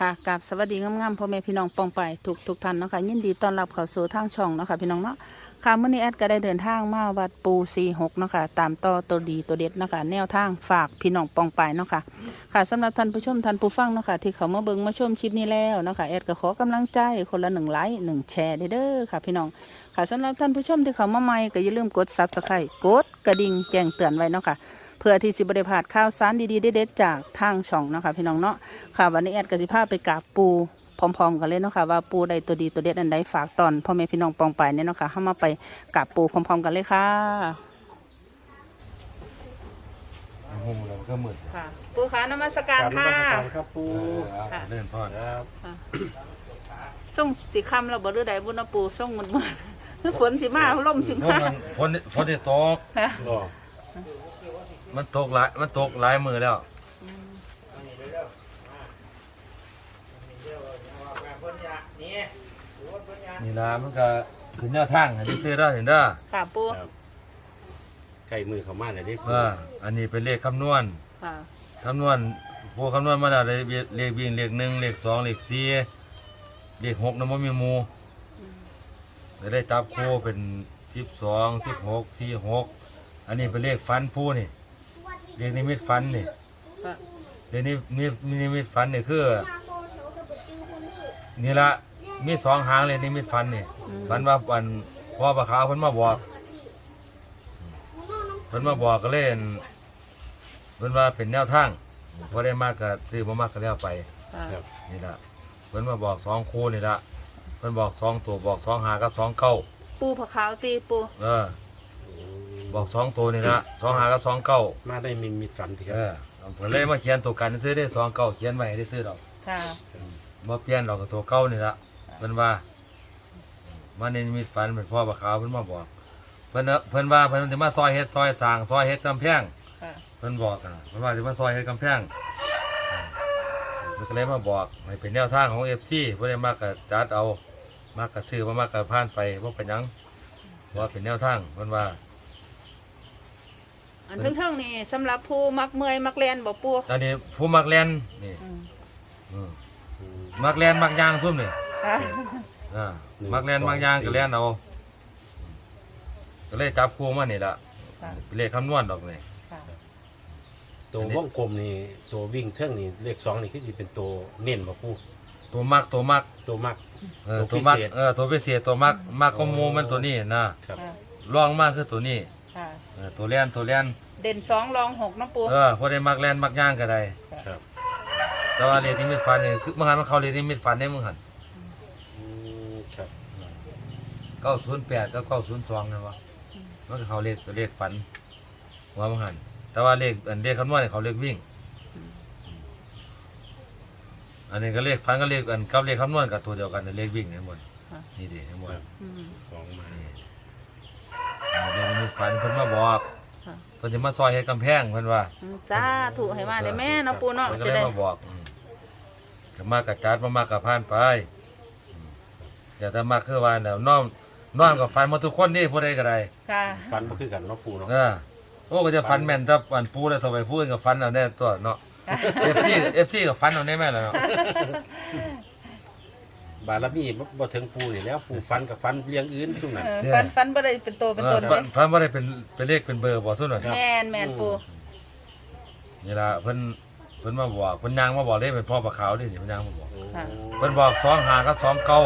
ค่ะกับสวัสดีงามๆพ่อแม่พี่น้องปองไปทุกทุกท่านเนาะค่ะยินดีต้อนรับเข้าสู่ทางช่องเนาะค่ะพี่น้องเนาะค่ะเมื่อนี้แอดก็ได้เดินทางมาวัดปูซีหกเนาะค่ะตามต่อตัวดีตัวเด็ดเนาะค่ะแนวทางฝากพี่น้องปองไปเนาะค่ะค่ะสำหรับท่านผู้ชมท่านผู้ฟังเนาะค่ะที่เขามาเบิ่งมาชมคลิปนี้แล้วเนาะค่ะแอดก็ขอกำลังใจคนละหนึ่งไลค์หนึ่งแชร์เด้อค่ะพี่น้องค่ะสำหรับท่านผู้ชมที่เขามาใหม่ก็อย่าลืมกดซับสไครต์กดกระดิ่งแจ้งเตือนไว้เนาะค่ะ เพื่อที่สิบริพลาดข่าวสารดีๆเด็ดๆจากทางช่องเนาะค่ะพี่น้องเนาะค่ะวันนี้แอดกสิภาไปกราบปูพร้อมๆกันเลยเนาะค่ะว่าปูใดตัวดีตัวเด็ดอันใดฝากตอนพ่อแม่พี่น้องปองไปเนี่ยเนาะค่ะเข้ามาไปกราบปูพร้อมๆกันเลยค่ะหงเราก็มืดค่ะ ปูขานมัสการกราบนค่ะมัสการครับปูค่ะเล่นพ่อครับส่งสีคำเราบ่หรือใดบุญนะปูส่งมันมาฝนสิมาลมสิเพราะมามันฝนฝนที่ตกค่ะรอ มันตกหลายมันตกหลายมือแล้วนี่ละมันก็ขึ้นแนวทางให้ที่ซื้อได้เห็นได้อค่ะปูครับใกล้มือเขามาเลยเด็กว่าอันนี้เป็นเลขคำนวณค่ะคำนวณพวกคำนวณมาแล้วได้เลขวิ่งเลขหนึ่งเลขสองเลขสี่เลขหกน้ำมันมีหมูได้ได้จับคู่เป็นสิบสองสิบหกสี่หกอันนี้เป็นเลขฟันผู้นี่ เลขนิมิตฟันนี่ค่ะเลขนี้มีมีนิมิตฟันนี่คือนี่ละมีสองหางเลยนิมิตฟันนี่ฟันว่าวันพ่อปลาขาวเพิ่นมาบอกเพิ่นมาบอกก็เล่นเพิ่นว่าเป็นแนวทางพอได้มากก็ซื้อมามากก็แล้วไปค่ะครับ นี่ละเพิ่นมาบอกสองคู่นี่ละเพิ่นบอกสองตัวบอกสองหากับสองเก้าปูผาขาวตีปู เออ บอกสองตัวนี่ละสองหากับสองเก้ามาได้มีมีฝันที่คเอรับอเพิ่นเลยมาเขียนตัวกันซื้อได้สองเก้าเขียนไว้ให้ได้ซื้อดอกค่ะบ่เปลี่ยนดอกกับตัวเก่านี่ละเพิ่นว่ามาในนิมิตฝันเป็นพ่อปลาขาวเพิ่นมาบอกเพิ่นเอ้อเพิ่นว่าเพิ่นสิมาซอยเฮ็ดซอยสร้างซอยเฮ็ดกำแพง ค่ะ เพิ่นบอกอะเพิ่นว่าสิมาซอยเฮ็ดกำแพงเพิ่นก็เลยมาบอกให้เป็นแนวทางของ FC เพิ่นได้มากก็จัดเอามากก็ซื้อบ่มากก็ผ่านไปบ่เป็นหยังว่าเป็นแนวทางเพิ่นว่า อันเทิงๆนี่สำหรับผู้มักเมอยมักเรียนบ่ปูตอนนี้ผู้มักเล่นนี่อืมอืมอืมมักเล่นมักยางซุ่มนี่ค่ะอ่าหนึ่งมักเล่นสองมักยางสี่ก็เล่นเอาก็เลยจับคู่มานี่ละค่ะเลขคำนวณดอกนี่ ค่ะตัววงกลมนี่ตัววิ่งเท่งนี่เลขสองนี่คือสิเป็นตัวเน้นบ่ปูตัวมักตัวมักตัวมัก เออตัตัววมักพิเศษ เออตัวพิเศษตัวมักมักก็มูมันตัวนี้นะครับ ค่ะรองมากคือตัวนี้ ค่ะเออตัวเล่นตัวเล่นเด่นสองรองหกเนาะปูเออพอได้มักเล่นมักย่างก็ได้ ครับแต่ว่าเลขนี้มิดฟันนี่คือเมื่อหันมันเข้าเลขนี้มิดฟันได้เมื่อหันอืมครับเก้าศูนย์แปดกับเก้าศูนย์สองนะวะมันก็เขาเลขตัวเลขฝันหัวเมื่อหันแต่ว่าเลขอันเลขคำนวณนี่เขาเลขวิ่ง อันนี้ก็เลขฟันก็เลขอันกับเลขคำนวณกับตัวเดียวกันแต่เลขวิ่งเนี่ยหมดค่ะนี่ดิทั้งหมดครับอืม สองมา นี่ อันนี้มีฝันเพิ่นมาบอกค่ะเพิ่นจะมาซอยให้กำแพงเพิ่นว่าอืมสาธุให้มาได้แม่เนาะปูเนาะเพิ่นก็จะเลยได้มาบอกอืมก็มากกับจัดมามากกับผ่านไปอืมอย่าแต่มาคือว่าแล้วน้อมน้อมกับฟันมาทุกคนนี่ผู้ใดก็ได้ค่ะฝันบ่คือกันเนาะปูเนาะ เออโอ้ก็จะฟันแม่นถ้าอันปูแล้วต่อไปพูดกับฟันเอาแน่ตัวเนาะ FC FC กับฟันเอาแน่แม่นแล้วเนาะ บารมีบ่บ่ถึงปูนี่แล้วปูฝันกับฝันเรื่องอื่นซุ่มนั้น เออฟันฟันบ่ได้เป็นตัวเป็นเอตอนฟันฟันบ่ได้เป็นเป็นเลขเป็นเบอร์บ่ซุ่นน่ะครับแมนแมนปูนี่ล่ะเพิ่นเพิ่นมาบอกเพิ่นย่างมาบอกเลยเป็นพ่อปลาขาวดิเพิ่นย่างมาบอกโอ้เพิ่นบอกสองหากับสองเก้า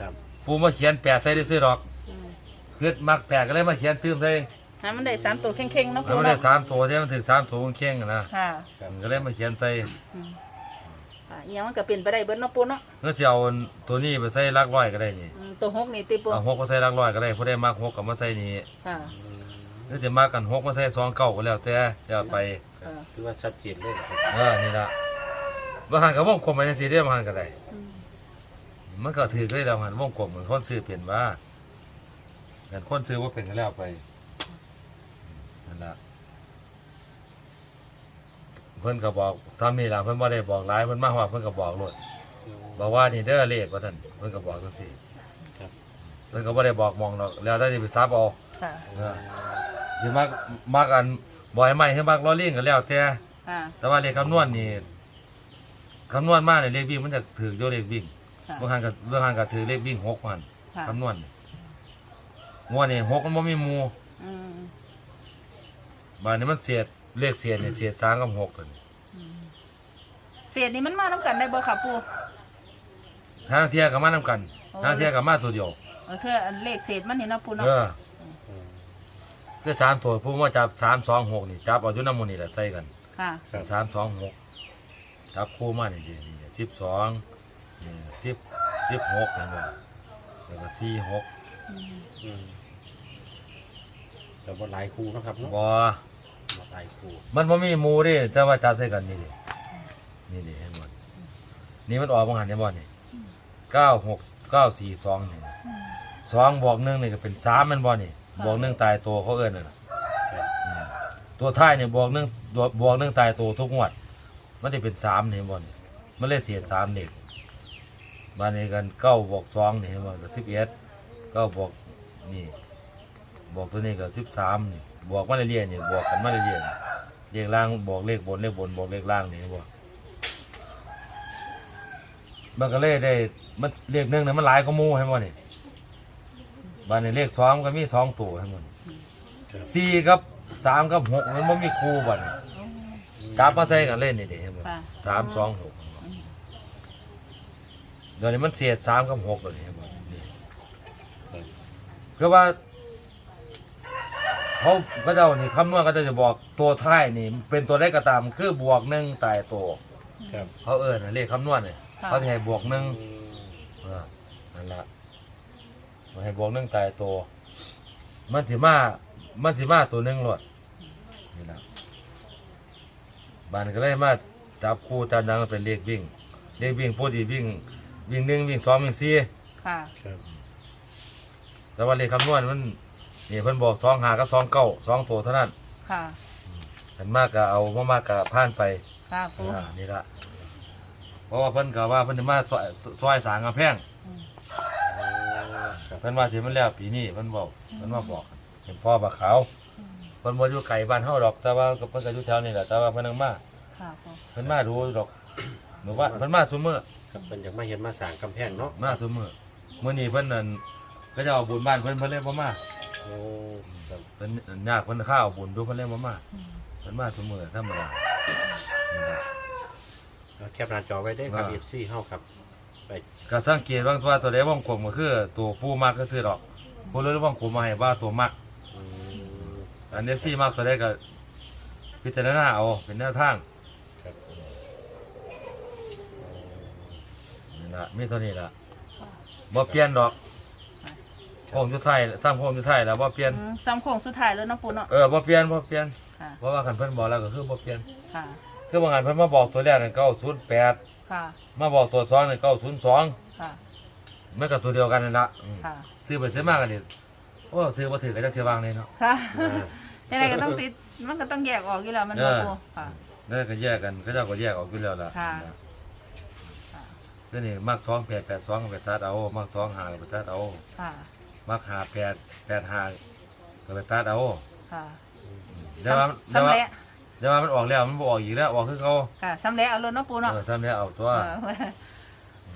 ครับปูมาเขียนแปดใส่ได้ซื้อดอกอืมคือมักแปดก็เลยมาเขียนตื้มใส่ให้มันได้สามตัวเข่งๆเนาะแล้วปูมันได้เนาะสามตัวที่มันถึงสามตัวเข่งๆอะนะค่ะ ครับก็เลยมาเขียนใส่อืมค่ะ อหยังมันก็เปลี่ยนไปได้เบิดเนาะปูเนาะเมื่อสิเอาตัวนี้ไปใส่หลักร้อยก็ได้นี่อืมตัวหกนี่ติปูเอาหกมาใส่หลักร้อยก็ได้ผู้ใดมักหกก็มาใส่นี่ค่ะอืมหรือจะมากันหกมาใส่สองเก้าก็แล้วแต่แล้วไปครับถือว่าชัดเจนเลยนะครับเออนี่ล่ะบางหันก็วงกลมไปจังซี่เด้อบางหันก็ได้ อืมมันก็ถือได้แล้วหันวงกลมเหมือนคนซื้อเปลี่ยนว่าแต่คนซื้อว่าเป็นก็แล้วไปนั่นละ เพิ่นก็บอกซ้ำนี่ล่ะเพิ่นบ่ได้บอกหลายเพิ่นมาฮอดเพิ่นก็บอกโลดบอกว่านี่เด้อเลขว่าท่านเพิ่นก็บอกจังซี่ครับ เพิ่นก็บ่ได้บอกมองดอกแล้วแต่สิไปซับเอาค่ะเออสิมักมักอันบ่ให้ใหม่ให้มักล้อเลียงก็แล้วแต่ ค่ะแต่ว่าเลขคำนวณนี่คำนวณมาเนี่ยเลขวิ่งมันจะถือโยเลขวิ่งค่ะบางครั้งก็บางครั้งก็ถือเลขวิ่งหกมันค่ะคำนวณงวดนี่หกมันบ่มีหมูอืม บานนี้มันเสียด เลขเสียดเนี่ยเสียดสามกับหกกันเศษนี่มันมาน้ำกันได้บ่ค่ะปูทางเทียกับมานํกันโอ้ทางเทียกับมาตัวเดียวเออเธออันเลขเศษมันนี่เนาะปูเนาะเอออืมคือสามตัวผู้ว่าจับสามสองหกนี่จับเอาอยู่น้ำมูลนี่แหละใส่กันค่ะครับ สามสองหกจับคู่มานี่ดินี่สิบสองนี่สิบสิบหกนี่ว่าแล้วก็สี่หกอืมแต่ว่าหลายคู่เนาะครับเนาะบ่บ่ห ลายคู่มันบ่มีหมูดิแต่ว่าจับใส่กันนี่ดินี่ดิเห็นบ่นี่มันออกมาหันเห็นบ่นี่เก้าหกเก้าสี่สองนี่สองบวกหนึ่งนี่ก็เป็นสามแมันบ่นี่บวกหนึ่งตายตัวเขาเอิ้นน่ะครับตัวท้ายเนี่ยบวกหนึ่งตัวบวกหนึ่งตายตัวทุกงวด มันจะเป็นสามเนี่ยบอลมันเลยเสียสามเด็กบ้านนี้กันเก้าบวกสองเนี่ยบอลก็สิบเอ็ดเก้าบวกนี่บวกตัวนี้ก็สิบสามนี่ บวกมาเรื่อยๆเนี่ยบวกกันมาเรื่อยๆเลขล่างบวกเลขบนเลขบนบวกเลขล่างนี่บวกมันก็เลยได้มันเลขหนึ่งเนี่ยมันหลายก็มูให้บ่นี่บ้านนี้เลขสองก็มีสองตัวให้บ่นี่ครับสี่กับสามกับหกมันไม่มีครูบ่เนี่ยจับมาใส่กันเล่นนี่เด้เห็นบ่ค่ะสามสองหกเดี๋ยวนี้มันเสียดสามกับหกเลยเห็นบ่นี่ครับคือว่า เขาก็เจ้านี่คำนวณก็จะบอกตัวท้ายนี่ เป็นตัวได้ก็ตามคือบวกหนึ่งตายตัวครับเขาเอิ้นน่ะเลขคำนวณเนี่ยค่ะเขาจะให้บวกหนึ่งอืมเออนั่นละมันให้บวกหนึ่งตายตัวมันสิมามันสิมาตัวหนึ่งหลดนี่ละบานก็เลยมาจับคู่จับหยังเป็นเลขวิ่งเลขวิ่งพูดดีวิ่ง วิ่งหนึ่งวิ่งสองวิ่งสี่ค่ะครับแต่ว่าเลขคำนวณมัน นี่เพิ่นบอกสองหากับสองเก้าสองตัวเท่านั้นค่ะเห็นมากก็เอาบ่มากก็ผ่านไปค่ะปูอ่านี่ละเพราะว่าเพิ่นก็ว่าเพิ่นจะมาซอยซอยสางกำแพงครับเพิ่นว่าสิมันแล้วปีนี้เพิ่นบอกเพิ่นมาบอกเห็นพ่อบักขาวเพิ่นบ่อยู่ไกลบ้านเฮาดอก แต่ว่าก็เพิ่นก็อยู่แถวนี้แหละแต่ว่าเพิ่นนึงมาค่ะปูเพิ่นมาดูดอกหนูว่าเพิ่นมาซุมื้อ ครับเป็นอยากมาเห็นมาสร้างกำแพงเนาะมาซุมื้อมื้อนี้เพิ่นนั่นก็จะเอาบุญบ้านเพิ่นเพิ่นเลยบ่มา โอ้ครับเพิ่นยากเพิ่นข้าวบุญดูเพิ่นเลยบ่มาเพิ่นมาซุมื้อธรรมดานี่ล่ะเอาแคปหน้าจอไว้ได้ครับว่า FC เฮาครับไปก็สังเกตว่าตัวตัวใดวงกลมก็คือ ตัวผู้มักก็ซื้อดอกผู้เลยว่งกลมมาให้ว่าตัวมัก อืมอันนี้ซี่มักตัวใดก็พิจารณาเอาเป็นแนวทางครับนี่ละมีเท่านี้ละบ่เปลี่ยนดอก โค้งสุดท้ายสร้างโค้งสุดท้ายแล้วบ่เปลี่ยน อืมซ้ำโค้งสุดท้ายแล้วเนาะปูเนาะ เออบ่เปลี่ยนบ่เปลี่ยนค่ะ เพราะว่าคันเพิ่นบอกแล้วก็คือบ่เปลี่ยน ค่ะ คือบางอันเพิ่นมาบอกตัวแรกนั่น908ค่ะ มาบอกตัวสองนั่น902ค่ะ มันก็ตัวเดียวกันนั่นละอืมค่ะ ซื้อไปซื้อมากันนี่โอ้ซื้อบ่ถือก็จักสิวางเลยเนาะค่ะอ่ายังไงก็ต้องติด มันก็ต้องแยกออกอยู่แล้วมันเอบ่อปูค่ะแล้วก็แยกกันก็เจ้าก็แยกออกอยู่แล้วล่ะค่ะนะแล้วนี่มัก2882ก็ไปตัดเอามัก25ก็ไปตัดเอาค่ะ มัก58 85ก็ไปตัดเอาค่ะเดี๋ยวว่าเดี๋ยวซ้ำว่าแหละเดี๋ยวว่ามันออกแล้วมันบออกอีกแล้วออกคือเขาค่ะซ้ำแหละเอาเลยเนาะปูเนาะเออซ้ำแล้วเอาตัว เออ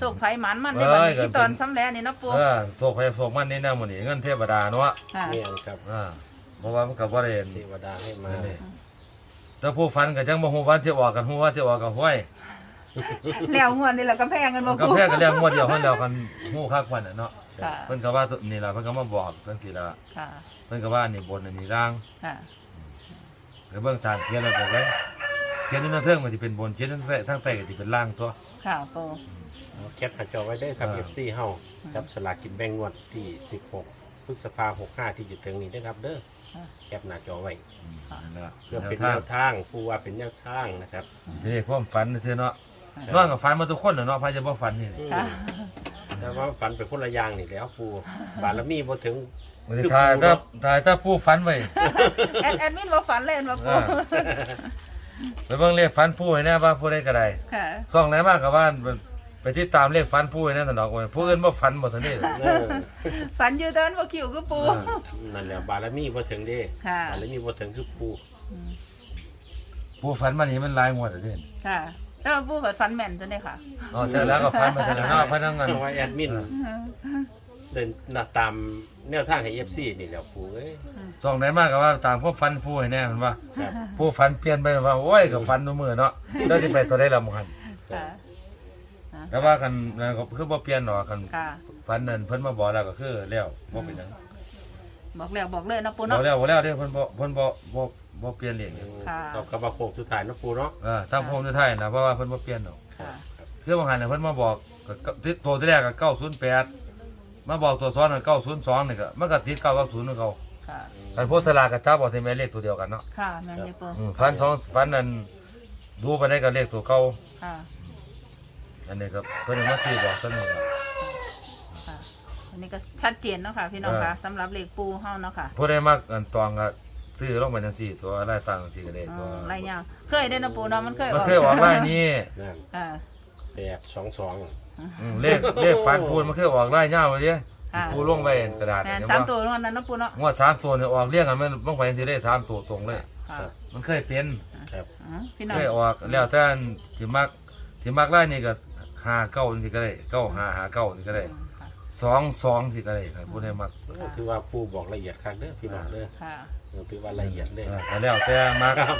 สุกไผหมันมันได้เอ้บัดยนี้ก็ที่ตอนเป็นซ้ำแหละนี่เนาะปูเออโศกไปโศกมันนี่แน่หมดนี่เงินเทวดาเนาะค่ะ แม่นครับอ่าเพราะว่ามันกับว่าเรนเทวดาให้มานี่แต่ผู้ฟันก็จังบ่ฮู้ว่าสิออกกันฮู้ว่าสิออกกันห้วยแล้วงวดนี่แหละกำแพงกันบ่ก็ปูแพ้กันแล้วงวดเดียวเพิ่นแล้วกันฮู้คักวันน่ะเนาะ ค่ะ เพิ่นก็ว่านี่ล่ะเพิ่นก็มาบอกจังซี่ล่ะค่ะ เพิ่นก็ว่านี่บนอันนี้ล่างค่ะ แล้วเบิ่งทางเขียนแล้วบอกเลยเขียนนี่นั่นเทิงมันสิเป็นบนเขียนนั่นทางใต้ก็สิเป็นล่างตัว ค่ะปู เอาแคปหน้าจอไว้ได้ครับ อ่า FC เฮาจับสลากกินแบ่งงวดที่ 16พฤษภาคม65 ที่จะถึงนี้นะครับ เด้อแคปหน้าจอไว้ อืมนั่นล่ะเพื่อเป็นแนแนววทางทางผู้ว่าเป็นแนวทางนะครับ ทีนี้ความฝันซื่อเนาะนอนกับฝันมาทุกคนน่ะเนาะพายจะบ่ฝันนี่ค่ะ แต่ว่าฝันเป็นคนละอย่างนี่แหล้วปูบารมีบ่ถึง มันสิถ่ายถ้าถ่ายถ้าผู้ฝันไว้แอดแอดมินบ่ฝันเลยมาปูอ่าไปเบิ่งเลขฝันผู้ให้แน่ว่าผู้ใดก็ได้ค่ะซ่องไหนมากกับว่าไปติดตามเลขฝันผู้ให้แน่ตนอกไว้ผู้อื่นบ่ฝันบ่ทันนี่เออฝันอยู่ตอนบ่คิวคือปูอ่านั่นแหละบารมีบ่ถึงเด้ค่ะ บารมีบ่ถึงคือปูผู้ฝันมานี่มันหลายงวดแล้วเด้ค่ะ แต่ว่าปูเปิดฟันแม่นจังได้ค่ะอ๋อแต่แล้วก็ฟันมาแต่ละเนอกพนักงานเพราะว่าแอดมินเดินหน้าตามแนวทางให้เอฟซีนี่แหล้วปูเอ้ย ส่องไหนมากก็ว่าตามพวกฟันผู้ให้แน่มันว่าครับ ผู้ฟันเปลี่ยนไปว่าโอ้ยกับฟันตัวมือเนาะเจ้าที่ไปตัวได้ละหมันค่ะ แต่ว่ากันนั่นก็คือบ่เปลี่ยนหรอกกันค่ะ ฟันนั่นเพิ่นมาบอกแล้วก็คือแล้วบ่เป็นหยังบอกแล้วบอกเลยนะปูบอเนาะกแล้วบอกแล้วเด้เพิ่นบ่เพิ่นบ่บ่ บ่เปลี่ยนเลขเนี่ยค่ะตอบกระบะโคกสุดท้ายเนาะปูเนาะเออสร้างพงสุดท้ายนะเพราะว่าเพิ่นบ่เปลี่ยนหรอกค่ะคือบางหันน่ะเพิ่นมาบอกก็ก็ติดตัวที่แรกก็908มาบอกตัวซ้อนก็902นี่ก็มันก็ติด9กับ0ของเขาค่ะคันโพสต์สลากก็จับเอาที่แม่เลขตัวเดียวกันเนาะค่ะแม่นอยู่ปูอืมฟันสองฟันนั้นดูไปได้ก็เลขตัวเก่าค่ะอันนี้ก็เพิ่นเอามาซื้อบอกซั่นนี่ล่ะค่ะอันนี้ก็ชัดเจนเนาะค่ะพี่น้องค่ะสำหรับเลขปูเฮาเนาะค่ะผู้ใดมักอันตองก็ ซื้อลงไปจังซี่ ตัวอะไรต่างจังซี่ก็ได้อืตัวมไรอย่างเคยได้นะปูเนาะมันเคยมันเคยออกไล่นี่นั่นค่ะแปดสองสองอืมเลขเลขฟันพูนมันเคยออกไล่ยาวไปเด้ค่ะปูลงไปกระดาษแม่นเห็นสามบ่ตัวเท่านั้นนะปูเนาะงวดสามตัวเนี่ยออกเรียงกันมันลงไปสิได้สามตัวตรงเลย ค่ะมันเคยเป็นครับอืมพี่น้องเคยออกแล้วแต่อันที่มักที่มักไล่นี่ก็หาเก้านี่ก็ได้เก้าหาหาเก้านี่ก็ได้ค่ะ สองสองสิก็ได้ครับผู้ใดมักถือว่าปูบอกละเอียดครั้งเด้อพี่น้องเด้อค่ะ ถือว่าละเอียดเลยเออก็แล้วแต่มัก ครับ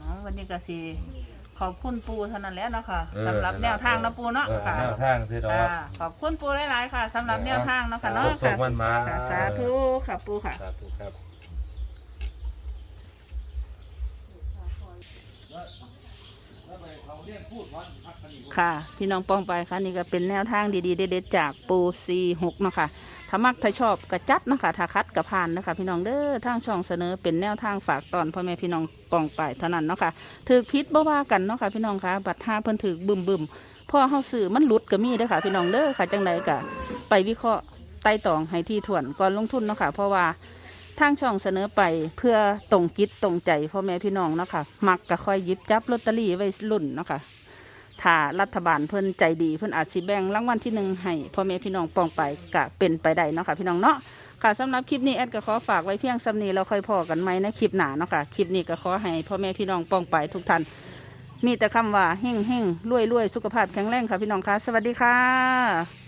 อ๋อวันนี้ก็สิขอบคุณปูเท่านั้นแหล้วเนาะค่ะเออสำหรับแนวทางนะปูเนาะเออค่ะแนวทางสิดอก ค่ะขอบคุณปูหลายๆค่ะสำหรับแนวทางเนาะค่ะเนาะส่งมันมาค่ะสาธุค่ะปูค่ะ สาธุครับ ค่ะ พี่น้องปองไปค่ะนี่ก็เป็นแนวทางดีๆเด็ดๆจากปูซีหกเนาะค่ะถ้ามักถ้าชอบกระจัดเนาะค่ะถ้าคัดกระพานนะคะ พี่น้องเด้อทางช่องเสนอเป็นแนวทางฝากตอนพ่อแม่พี่น้องปองไปเท่านั้นเนาะค่ะถือพิษบ่ว่ากันเนาะค่ะพี่น้องค่ะบัตรห้าเพิ่นถือบึมบึมๆพ่อเฮาซื้อมันหลุดก็มีเด้อค่ะ พี่น้องเด้อค่ะจังใดก็ไปวิเคราะห์ไต่ตองให้ที่ถ่วนก่อนลงทุนเนาะค่ะเพราะว่า ทางช่องเสนอไปเพื่อตรงจิตตรงใจพ่อแม่พี่น้องเนาะค่ะมักก็ค่อยยิบจับลอตเตอรี่ไว้ลุ่นเนาะค่ะถ้ารัฐบาลเพิ่นใจดีเพิ่นอาจสิแบ่งรางวัลที่หนึ่งให้พ่อแม่พี่น้องปองไปก็เป็นไปได้เนาะค่ะพี่น้องเนาะค่ะสำหรับคลิปนี้แอดก็ขอฝากไว้เพียงสำนีเราค่อยพอกันไหมในคลิปหนาเนาะค่ะคลิปนี้ก็ขอให้พ่อแม่พี่น้องปองไปทุกท่านมีแต่คำว่าเฮ่งเฮ่งรวยรวยสุขภาพแข็งแรงค่ะพี่น้องคะสวัสดีค่ะ